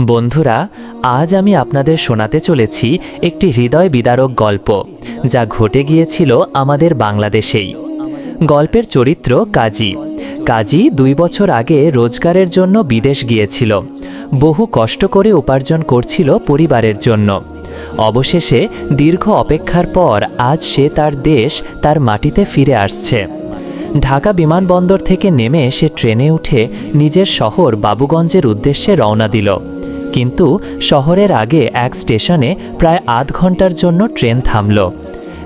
বন্ধুরা, আজ আমি আপনাদের শোনাতে চলেছি একটি হৃদয় বিদারক গল্প, যা ঘটে গিয়েছিল আমাদের বাংলাদেশেই। গল্পের চরিত্র কাজী। কাজী দুই বছর আগে রোজগারের জন্য বিদেশ গিয়েছিল। বহু কষ্ট করে উপার্জন করছিল পরিবারের জন্য। অবশেষে দীর্ঘ অপেক্ষার পর আজ সে তার দেশ তার মাটিতে ফিরে আসছে। ঢাকা বিমানবন্দর থেকে নেমে সে ট্রেনে উঠে নিজের শহর বাবুগঞ্জের উদ্দেশ্যে রওনা দিল। কিন্তু শহরের আগে এক স্টেশনে প্রায় আধ ঘণ্টার জন্য ট্রেন থামল।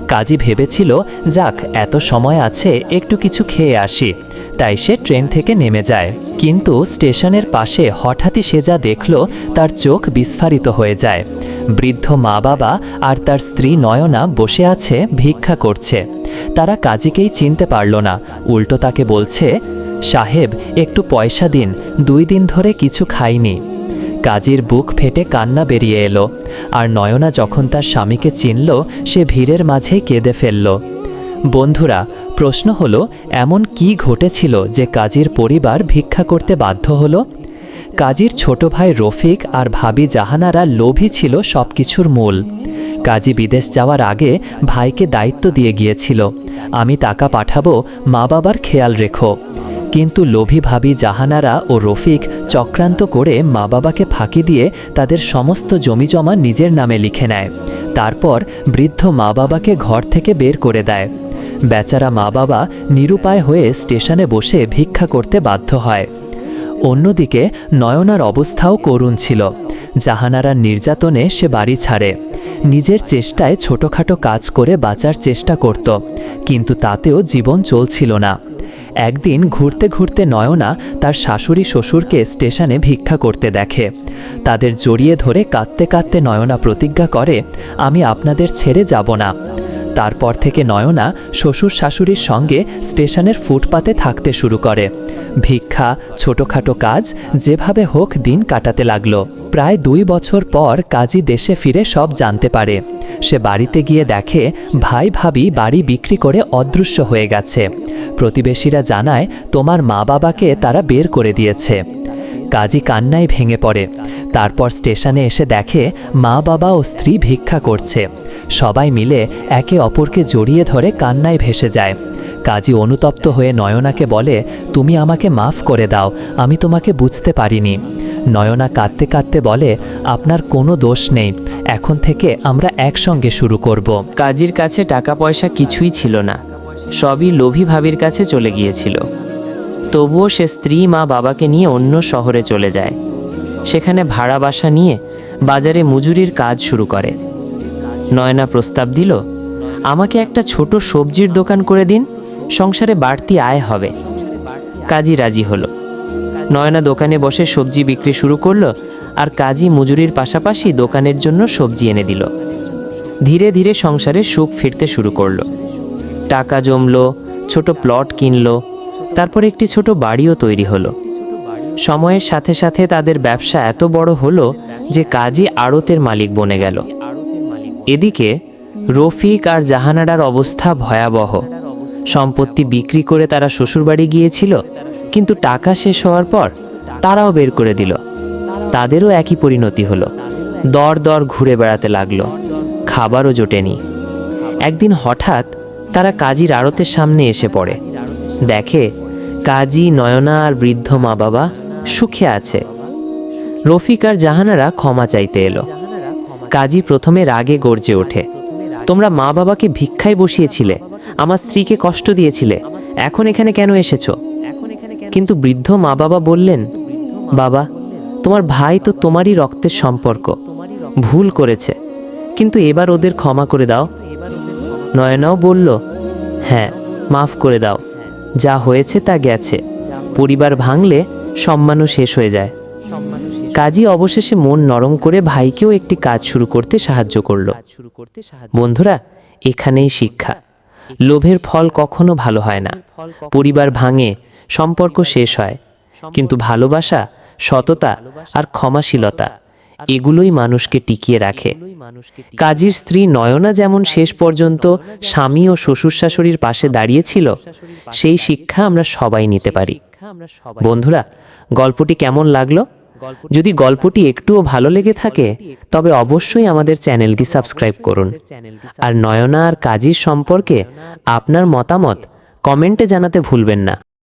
কাজী ভেবেছিল, যাক, এত সময় আছে, একটু কিছু খেয়ে আসি। তাই সে ট্রেন থেকে নেমে যায়। কিন্তু স্টেশনের পাশে হঠাৎই সে যা দেখল, তার চোখ বিস্ফারিত হয়ে যায়। বৃদ্ধ মা বাবা আর তার স্ত্রী নয়না বসে আছে, ভিক্ষা করছে। তারা কাজীকেই চিনতে পারল না। উল্টো তাকে বলছে, সাহেব, একটু পয়সা দিন, দুই দিন ধরে কিছু খাইনি। কাজীর বুক ফেটে কান্না বেরিয়ে এলো, আর নয়না যখন তার স্বামীকে চিনল, সে ভিড়ের মাঝেই কেঁদে ফেলল। বন্ধুরা, প্রশ্ন হলো, এমন কি ঘটেছিল যে কাজীর পরিবার ভিক্ষা করতে বাধ্য হলো? কাজীর ছোট ভাই রফিক আর ভাবি জাহানারা লোভী ছিল সব কিছুর মূল। কাজী বিদেশ যাওয়ার আগে ভাইকে দায়িত্ব দিয়ে গিয়েছিল। আমি টাকা পাঠাবো মা বাবার খেয়াল রেখো। কিন্তু লোভী ভাবি জাহানারা ও রফিক চক্রান্ত করে মা বাবাকে ফাঁকি দিয়ে তাদের সমস্ত জমিজমা নিজের নামে লিখে নেয়। তারপর বৃদ্ধ মা বাবাকে ঘর থেকে বের করে দেয়। বেচারা মা বাবা নিরুপায় হয়ে স্টেশনে বসে ভিক্ষা করতে বাধ্য হয়। অন্যদিকে নয়নার অবস্থাও করুণ ছিল। জাহানারার নির্যাতনে সে বাড়ি ছাড়ে। নিজের চেষ্টায় ছোটোখাটো কাজ করে বাঁচার চেষ্টা করত, কিন্তু তাতেও জীবন চলছিল না। একদিন ঘুরতে ঘুরতে নয়না তার শাশুড়ি শ্বশুরকে স্টেশনে ভিক্ষা করতে দেখে। তাদের জড়িয়ে ধরে কাঁদতে কাঁদতে নয়না প্রতিজ্ঞা করে, আমি আপনাদের ছেড়ে যাব না। তারপর থেকে নয়না শ্বশুর শাশুড়ির সঙ্গে স্টেশনের ফুটপাতে থাকতে শুরু করে। ভিক্ষা, ছোটোখাটো কাজ, যেভাবে হোক দিন কাটাতে লাগল। প্রায় দুই বছর পর কাজী দেশে ফিরে সব জানতে পারে। সে বাড়িতে গিয়ে দেখে, ভাই ভাবি বাড়ি বিক্রি করে অদৃশ্য হয়ে গেছে। প্রতিবেশীরা জানায়, তোমার মা বাবাকে তারা বের করে দিয়েছে। কাজী কান্নায় ভেঙে পড়ে। তারপর স্টেশনে এসে দেখে, মা বাবা ও স্ত্রী ভিক্ষা করছে। সবাই মিলে একে অপরকে জড়িয়ে ধরে কান্নায় ভেসে যায়। কাজী অনুতপ্ত হয়ে নয়নাকে বলে, তুমি আমাকে মাফ করে দাও, আমি তোমাকে বুঝতে পারিনি। নয়না কাঁদতে কাঁদতে বলে, আপনার কোনো দোষ নেই। এখন থেকে আমরা একসঙ্গে শুরু করব। কাজীর কাছে টাকা পয়সা কিছুই ছিল না। সবই লোভী ভাবির কাছে চলে গিয়েছিল। তবুও সে স্ত্রী মা বাবাকে নিয়ে অন্য শহরে চলে যায়। সেখানে ভাড়া বাসা নিয়ে বাজারে মজুরির কাজ শুরু করে। নয়না প্রস্তাব দিল, আমাকে একটা ছোট সবজির দোকান করে দিন, সংসারে বাড়তি আয় হবে। কাজী রাজি হলো। নয়না দোকানে বসে সবজি বিক্রি শুরু করল আর কাজী মজুরির পাশাপাশি দোকানের জন্য সবজি এনে দিল। ধীরে ধীরে সংসারে সুখ ফিরতে শুরু করল। টাকা জমলো, ছোট প্লট কিনলো, তারপর একটি ছোট বাড়িও তৈরি হলো। সময়ের সাথে সাথে তাদের ব্যবসা এত বড় হলো যে কাজী আড়তের মালিক বনে গেল। এদিকে রফিক আর জাহানারার অবস্থা ভয়াবহ। সম্পত্তি বিক্রি করে তারা শ্বশুরবাড়ি গিয়েছিল কিন্তু টাকা শেষ হওয়ার পর তারাও বের করে দিল। তাদেরও একই পরিণতি হলো। দর দর ঘুরে বেড়াতে লাগল। খাবারও জোটেনি। একদিন হঠাৎ তারা কাজীর আড়তের সামনে এসে পড়ে। দেখে কাজী নয়না আর বৃদ্ধ মা বাবা সুখে আছে। রফিক আর জাহানারা ক্ষমা চাইতে এলো। কাজী প্রথমে রাগে গর্জে ওঠে। তোমরা মা বাবাকে ভিক্ষায় বসিয়েছিলে, আমার স্ত্রীকে কষ্ট দিয়েছিলে, এখন এখানে কেন এসেছ? কিন্তু বৃদ্ধ মা বাবা বললেন, বাবা, তোমার ভাই তো তোমারই রক্তের সম্পর্ক। ভুল করেছে। কিন্তু এবার ওদের ক্ষমা করে দাও। নয়নাও বলল হ্যাঁ মাফ করে দাও। যা হয়েছে তা গেছে। পরিবার ভাঙলে সম্মানও শেষ হয়ে যায়। কাজী অবশেষে মন নরম করে ভাইকেও একটি কাজ শুরু করতে সাহায্য করল। বন্ধুরা, এখানেই শিক্ষা। লোভের ফল কখনো ভালো হয় না। পরিবার ভাঙে সম্পর্ক শেষ হয়। কিন্তু ভালোবাসা, সততা আর ক্ষমাশীলতা, এগুলোই মানুষকে টিকিয়ে রাখে। কাজীর স্ত্রী নয়না যেমন শেষ পর্যন্ত স্বামী ও শ্বশুর শাশুড়ির পাশে দাঁড়িয়েছিল, সেই শিক্ষা আমরা সবাই নিতে পারি। বন্ধুরা, গল্পটি কেমন লাগল? যদি গল্পটি একটুও ভালো লেগে থাকে, তবে অবশ্যই আমাদের চ্যানেলটি সাবস্ক্রাইব করুন। আর নয়না আর কাজীর সম্পর্কে আপনার মতামত কমেন্টে জানাতে ভুলবেন না।